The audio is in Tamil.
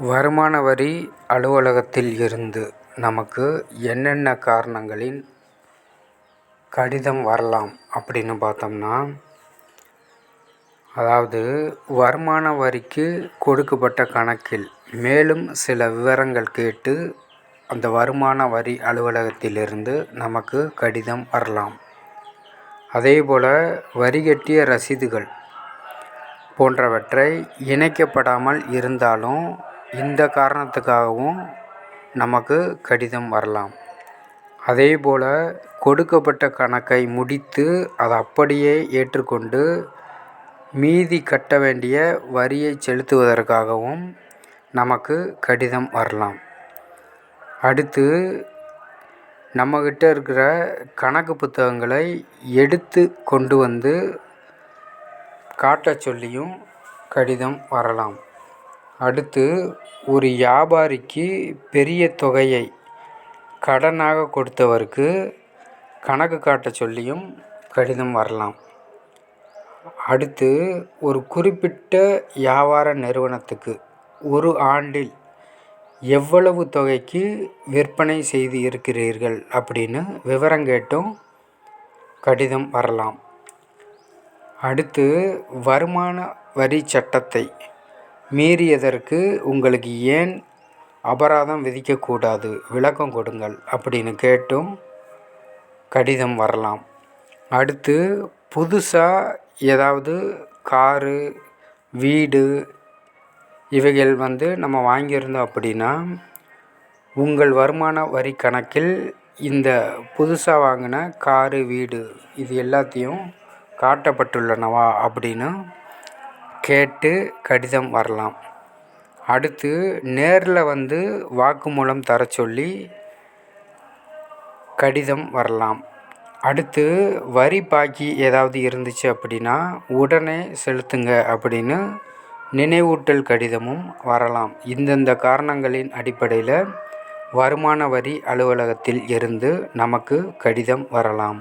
வருமான வரி அலுவலகத்தில் இருந்து நமக்கு என்னென்ன காரணங்களின் கடிதம் வரலாம் அப்படின்னு பார்த்தோம்னா அதாவது வருமான வரிக்கு கொடுக்கப்பட்ட கணக்கில் மேலும் சில விவரங்கள் கேட்டு அந்த வருமான வரி அலுவலகத்திலிருந்து நமக்கு கடிதம் வரலாம். அதேபோல் வரி கட்டிய ரசீதுகள் போன்றவற்றை இணைக்கப்படாமல் இருந்தாலும் இந்த காரணத்துக்காகவும் நமக்கு கடிதம் வரலாம். அதேபோல் கொடுக்கப்பட்ட கணக்கை முடித்து அதை அப்படியே ஏற்றுக்கொண்டு மீதி கட்ட வேண்டிய வரியை செலுத்துவதற்காகவும் நமக்கு கடிதம் வரலாம். அடுத்து நம்மக்கிட்ட இருக்கிற கணக்கு புத்தகங்களை எடுத்து கொண்டு வந்து காட்ட சொல்லியும் கடிதம் வரலாம். அடுத்து ஒரு வியாபாரிக்கு பெரிய தொகையை கடனாக கொடுத்தவருக்கு கணக்கு காட்டச் சொல்லியும் கடிதம் வரலாம். அடுத்து ஒரு குறிப்பிட்ட வியாபார நிறுவனத்துக்கு ஒரு ஆண்டில் எவ்வளவு தொகைக்கு விற்பனை செய்து இருக்கிறீர்கள் அப்படின்னு விவரம் கேட்டும் கடிதம் வரலாம். அடுத்து வருமான வரி சட்டத்தை மீறியதற்கு உங்களுக்கு ஏன் அபராதம் விதிக்கக்கூடாது? விளக்கம் கொடுங்கள் அப்படின்னு கேட்டும் கடிதம் வரலாம். அடுத்து புதுசாக ஏதாவது காரு வீடு இவைகள் வந்து நம்ம வாங்கியிருந்தோம் அப்படின்னா உங்கள் வருமான வரி கணக்கில் இந்த புதுசாக வாங்கின காரு வீடு இது எல்லாத்தையும் காட்டப்பட்டுள்ளனவா? அப்படின்னு கேட்டு கடிதம் வரலாம். அடுத்து நேரில் வந்து வாக்குமூலம் தர சொல்லி கடிதம் வரலாம். அடுத்து வரி பாக்கி ஏதாவது இருந்துச்சு அப்படின்னா உடனே செலுத்துங்க அப்படின்னு நினைவூட்டல் கடிதமும் வரலாம். இந்தந்த காரணங்களின் அடிப்படையில் வருமான வரி அலுவலகத்தில் இருந்து நமக்கு கடிதம் வரலாம்.